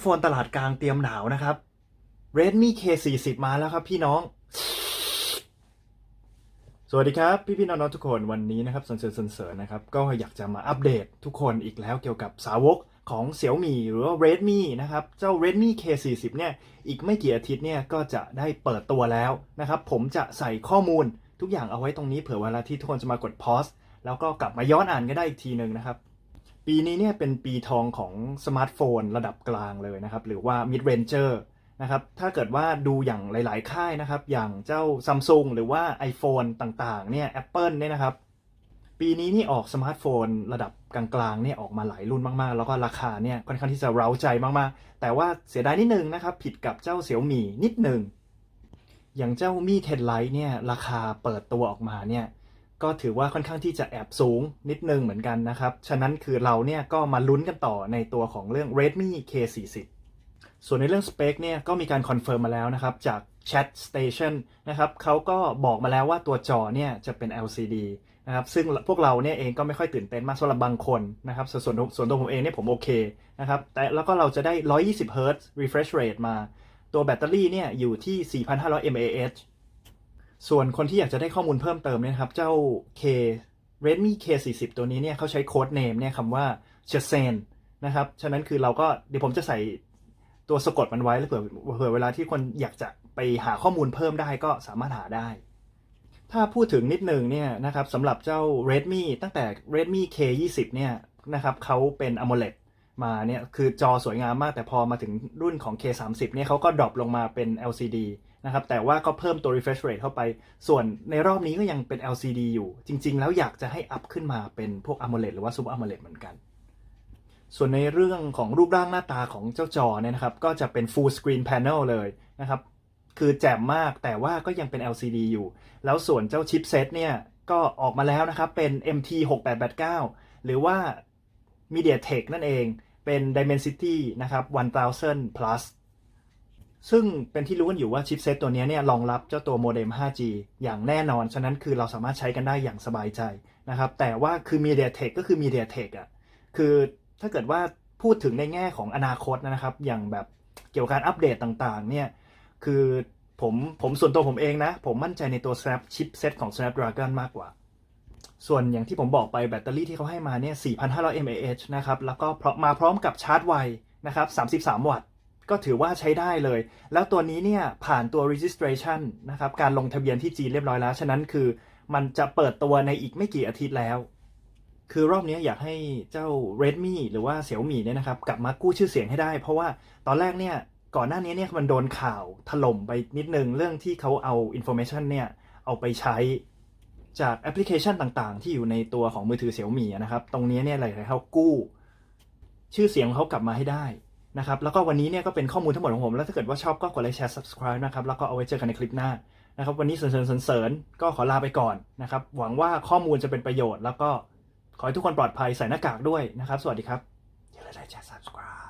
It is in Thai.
โฟนตลาดกลางเตรียมหนาวนะครับ Redmi K40 มาแล้วครับพี่น้อง สวัสดีครับ พี่พี่น้องๆทุกคนวันนี้นะครับสันเสริญสนเสริญนะครับ ก็อยากจะมาอัปเดตทุกคนอีกแล้วเกี่ยวกับสาวกของ Xiaomi หรือว่า Redmi นะครับ เจ้า Redmi K40 เนี่ยอีกไม่กี่อาทิตย์เนี่ยก็จะได้เปิดตัวแล้วนะครับ ผมจะใส่ข้อมูลทุกอย่างเอาไว้ตรงนี้เผื่อเวลาที่ทุกคนจะมากด pause แล้วก็กลับมาย้อนอ่านก็ได้อีกทีหนึ่งนะครับ ปีนี้เนี่ยเป็นปีทองของสมาร์ทโฟนระดับกลางเลยนะครับ หรือว่า mid ranger นะครับถ้าเกิดว่าดูอย่างหลาย ๆ ค่ายนะครับ อย่างเจ้า Samsung หรือว่า iPhone ต่างๆ เนี่ย Apple เนี่ยนะครับ ปีนี้นี่ออกสมาร์ทโฟนระดับกลางๆ เนี่ยออกมาหลายรุ่นมาก ๆ แล้วก็ราคาเนี่ยค่อนข้างที่จะเร้าใจมาก ๆ แต่ว่าเสียดายนิดนึงนะครับ ผิดกับเจ้าเสี่ยวหมี่นิดหนึ่งอย่างเจ้ามี่เทนไลท์เนี่ยราคาเปิดตัวออกมาเนี่ย ก็ถือว่าค่อนข้างที่จะแอบสูงนิดนึงเหมือนกันนะครับ ฉะนั้นคือเราเนี่ยก็มาลุ้นกันต่อในตัวของเรื่อง Redmi K40 ส่วนในเรื่องสเปคเนี่ยก็มีการคอนเฟิร์มมาแล้วนะครับ จาก Chat Station นะครับเขาก็บอกมาแล้วว่าตัวจอเนี่ยจะเป็น LCD นะครับซึ่งพวกเราเนี่ยเองก็ไม่ค่อยตื่นเต้นมากสำหรับบางคนนะครับส่วนส่วนส่วนตัวผมเองเนี่ยผมโอเคนะครับแต่แล้วก็เราจะได้ 120 Hz refresh rate มา ตัวแบตเตอรี่เนี่ยอยู่ที่ 4,500 mAh ส่วนคนที่อยากจะได้ข้อมูลเพิ่มเติมเนี่ยครับ เจ้า K Redmi K40 ตัวนี้เนี่ยเขาใช้โค้ดเนมเนี่ยคำว่า c h e s e n นะครับ ฉะนั้นคือเราก็เดี๋ยวผมจะใส่ตัวสะกดมันไว้แล้วเผื่อเผื่อเวลาที่คนอยากจะไปหาข้อมูลเพิ่มได้ก็สามารถหาได้ ถ้าพูดถึงนิดหนึ่งเนี่ยนะครับสำหรับเจ้า Redmi ตั้งแต่ Redmi K20 เนี่ยนะครับเขาเป็น AMOLED มาเนี่ยคือจอสวยงามมากแต่พอมาถึงรุ่นของ K30 เนี่ยเขาก็ดรอปลงมาเป็น LCD นะครับแต่ว่าก็เพิ่มตัว refresh rate เข้าไป ส่วนในรอบนี้ก็ยังเป็น LCD อยู่ จริง ๆ แล้วอยากจะให้อัพขึ้นมาเป็นพวก AMOLED หรือว่า Super AMOLED เหมือนกัน ส่วนในเรื่องของรูปร่างหน้าตาของเจ้าจอเนี่ยนะครับ ก็จะเป็น full screen panel เลยนะครับ คือแจ่มมากแต่ว่าก็ยังเป็น LCD อยู่ แล้วส่วนเจ้าชิปเซตเนี่ยก็ออกมาแล้วนะครับเป็น MT 6889 หรือว่า MediaTek นั่นเองเป็น Dimensity นะครับ1000 plus ซึ่งเป็นที่รู้กันอยู่ว่าชิปเซตตัวนี้เนี่ยรองรับเจ้าตัวโมเด็ม 5G อย่างแน่นอน ฉะนั้นคือเราสามารถใช้กันได้อย่างสบายใจนะครับ แต่ว่าคือ MediaTek ก็คือ MediaTek อะ คือถ้าเกิดว่าพูดถึงในแง่ของอนาคตนะครับ อย่างแบบเกี่ยวกับการอัปเดตต่างๆ เนี่ย คือผมผมส่วนตัวผมเองนะ ผมมั่นใจในตัว Snap ชิปเซตของ Snapdragon มากกว่า ส่วนอย่างที่ผมบอกไปแบตเตอรี่ที่เขาให้มาเนี่ย 4,500 mAh นะครับ แล้วก็มมาพร้อมกับชาร์จไวนะครับ 33 วัตต์ ก็ถือว่าใช้ได้เลย แล้วตัวนี้เนี่ยผ่านตัว registration นะครับ การลงทะเบียนที่จีนเรียบร้อยแล้ว ฉะนั้นคือมันจะเปิดตัวในอีกไม่กี่อาทิตย์แล้ว คือรอบนี้อยากให้เจ้า Redmi หรือว่า Xiaomi เนี่ยนะครับ กลับมากู้ชื่อเสียงให้ได้ เพราะว่าตอนแรกเนี่ยก่อนหน้านี้เนี่ยมันโดนข่าวถล่มไปนิดนึงเรื่องที่เขาเอา information เนี่ยเอาไปใช้ จากแอปพลิเคชันต่างๆ ที่อยู่ในตัวของมือถือ Xiaomi อะนะครับ ตรงนี้เนี่ยอะไรให้เขากู้ ชื่อเสียงของเขากลับมาให้ได้นะครับ แล้วก็วันนี้เนี่ยก็เป็นข้อมูลทั้งหมดของผม แล้วถ้าเกิดว่าชอบก็กดไลค์แชร์ subscribe นะครับ แล้วก็เอาไว้เจอกันในคลิปหน้านะครับ วันนี้เสริญเสริญก็ขอลาไปก่อนนะครับ หวังว่าข้อมูลจะเป็นประโยชน์ แล้วก็ขอให้ทุกคนปลอดภัยใส่หน้ากากด้วยนะครับ สวัสดีครับอย่าลืมไลค์แชร์ subscribe